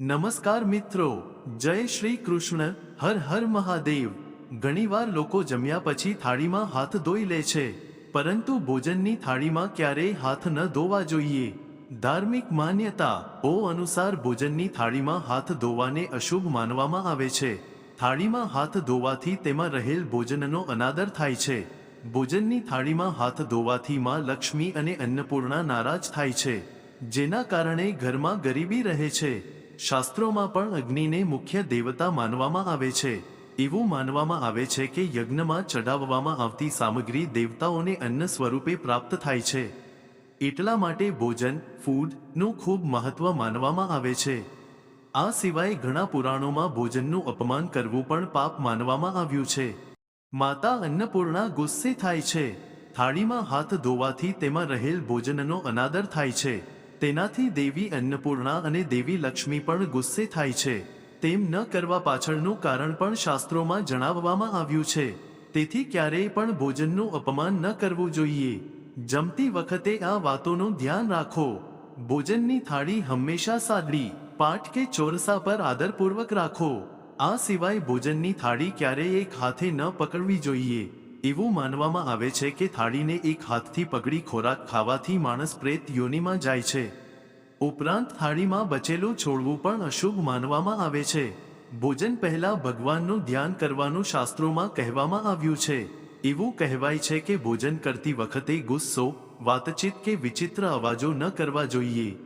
નમસ્કાર મિત્રો, જય શ્રી કૃષ્ણ, હર હર મહાદેવ. ઘણીવાર લોકો જમ્યા પછી થાળીમાં હાથ ધોઈ લે છે, પરંતુ ભોજનની થાળીમાં ક્યારેય હાથ ન ધોવા જોઈએ. ધાર્મિક માન્યતા ઓ અનુસાર ભોજનની થાળીમાં હાથ ધોવાને અશુભ માનવામાં આવે છે. થાળીમાં હાથ ધોવાથી તેમાં રહેલ ભોજનનો અનાદર થાય છે. ભોજનની થાળીમાં હાથ ધોવાથી માં લક્ષ્મી અને અન્નપૂર્ણા નારાજ થાય છે, જેના કારણે ઘરમાં ગરીબી રહે છે. શાસ્ત્રોમાં પણ અગ્નિને મુખ્ય દેવતા માનવામાં આવે છે. એવું માનવામાં આવે છે કે યજ્ઞમાં ચઢાવવામાં આવતી સામગ્રી દેવતાઓને અન્ન સ્વરૂપે પ્રાપ્ત થાય છે. એટલા માટે ભોજન ફૂડનું ખૂબ મહત્વ માનવામાં આવે છે. આ સિવાય ઘણા પુરાણોમાં ભોજનનું અપમાન કરવું પણ પાપ માનવામાં આવ્યું છે. માતા અન્નપૂર્ણા ગુસ્સે થાય છે. થાળીમાં હાથ ધોવાથી તેમાં રહેલ ભોજનનો અનાદર થાય છે. તેનાથી દેવી અન્નપૂર્ણા અને દેવી લક્ષ્મી પણ ગુસ્સે થાય છે. તેમ ન કરવા પાછળનું કારણ પણ શાસ્ત્રોમાં જણાવવામાં આવ્યું છે. તેથી ક્યારેય પણ ભોજનનું અપમાન ન કરવું જોઈએ. જમતી વખતે આ વાતોનું ધ્યાન રાખો. ભોજનની થાળી હંમેશા સાદડી, પાટ કે ચોરસા પર આદરપૂર્વક રાખો. આ સિવાય ભોજનની થાળી ક્યારેય એક હાથે ન પકડવી જોઈએ. એવું માનવામાં આવે છે કે થાળીને એક હાથથી પગડી ખોરાક ખાવાથી માણસ પ્રેત યોનિમાં જાય છે. ઉપરાંત થાળીમાં બચેલું છોડવું પણ અશુભ માનવામાં આવે છે. ભોજન પહેલા ભગવાનનું ધ્યાન કરવાનું શાસ્ત્રોમાં કહેવામાં આવ્યું છે. એવું કહેવાય છે કે ભોજન કરતી વખતે ગુસ્સો, વાતચીત કે વિચિત્ર અવાજો ન કરવા જોઈએ.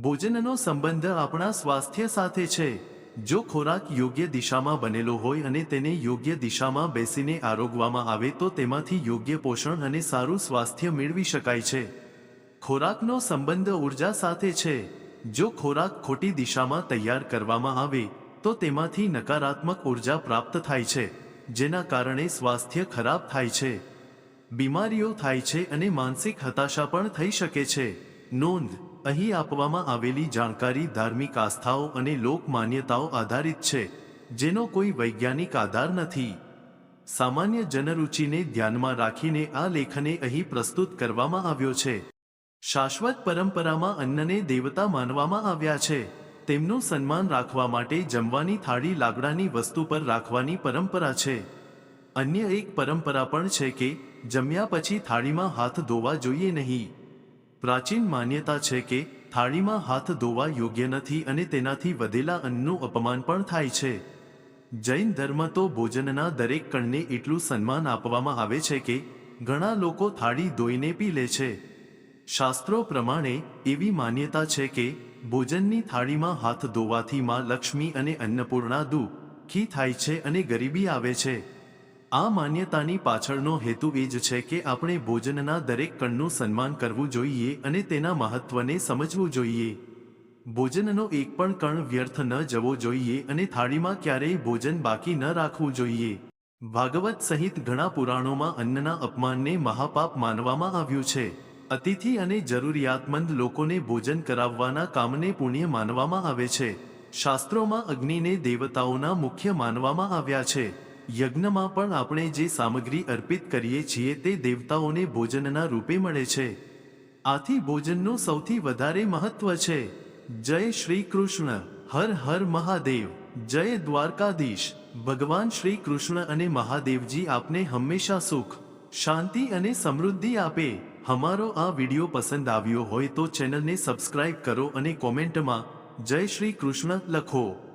ભોજનનો સંબંધ આપણા સ્વાસ્થ્ય સાથે છે. જો ખોરાક યોગ્ય દિશામાં બનેલો હોય અને તેને યોગ્ય દિશામાં બેસીને આરોગવામાં આવે તો તેમાંથી યોગ્ય પોષણ અને સારું સ્વાસ્થ્ય મેળવી શકાય છે. ખોરાકનો સંબંધ ઊર્જા સાથે છે. જો ખોરાક ખોટી દિશામાં તૈયાર કરવામાં આવે, તો તેમાંથી નકારાત્મક ઊર્જા પ્રાપ્ત થાય છે, જેના કારણે સ્વાસ્થ્ય ખરાબ થાય છે. બીમારીઓ થાય છે અને માનસિક હતાશા પણ થઈ શકે છે. નોંધ અહીં આપવામાં આવેલી જાણકારી ધાર્મિક આસ્થાઓ અને લોક માન્યતાઓ આધારિત છે, જેનો કોઈ વૈજ્ઞાનિક આધાર નથી. સામાન્ય જનરુચિને ધ્યાનમાં રાખીને આ લેખને અહીં પ્રસ્તુત કરવામાં આવ્યો છે. શાશ્વત પરંપરામાં અન્નને દેવતા માનવામાં આવ્યા છે. તેમનું સન્માન રાખવા માટે જમવાની થાળી લાકડાની વસ્તુ પર રાખવાની પરંપરા છે. અન્ય એક પરંપરા પણ છે કે, જમ્યા પછી થાળીમાં હાથ ધોવા જોઈએ નહીં. પ્રાચીન માન્યતા છે કે, થાળીમાં હાથ ધોવા યોગ્ય નથી અને તેનાથી વધેલા અન્નનું અપમાન પણ થાય છે. જૈન ધર્મ તો ભોજનના દરેક કણને એટલું સન્માન આપવામાં આવે છે કે, ઘણા લોકો થાળી ધોઈને પી લે છે. શાસ્ત્રો પ્રમાણે, એવી માન્યતા છે કે, ભોજનની થાળીમાં હાથ ધોવાથી માં લક્ષ્મી અને અન્નપૂર્ણા દુઃખી થાય છે અને ગરીબી આવે છે. આ માન્યતાની પાછળનો હેતુ એ જ છે કે આપણે ભોજનના દરેક કણનું સન્માન કરવું જોઈએ અને તેના મહત્વને સમજવું જોઈએ. ભોજનનો એક પણ કણ વ્યર્થ ન જવો જોઈએ અને થાળીમાં ક્યારેય ભોજન બાકી ન રાખવું જોઈએ. ભાગવત સહિત ઘણા પુરાણોમાં અન્નના અપમાનને મહાપાપ માનવામાં આવ્યું છે. અતિથિ અને જરૂરિયાતમંદ લોકોને ભોજન કરાવવાના કામને પુણ્ય માનવામાં આવે છે. શાસ્ત્રોમાં અગ્નિને દેવતાઓના મુખ્ય માનવામાં આવ્યા છે. યજ્ઞમાં પણ આપણે જે સામગ્રી અર્પિત કરીએ છીએ તે દેવતાઓને ભોજનના રૂપે મળે છે. આથી ભોજનનું સૌથી વધારે મહત્વ છે. જય શ્રી કૃષ્ણ, હર હર મહાદેવ, જય દ્વારકાધીશ, ભગવાન શ્રી કૃષ્ણ અને મહાદેવજી આપને હંમેશા સુખ, શાંતિ અને સમૃદ્ધિ આપે. અમારો આ વિડિયો પસંદ આવ્યો હોય તો ચેનલને સબસ્ક્રાઇબ કરો અને કોમેન્ટમાં જય શ્રી કૃષ્ણ લખો.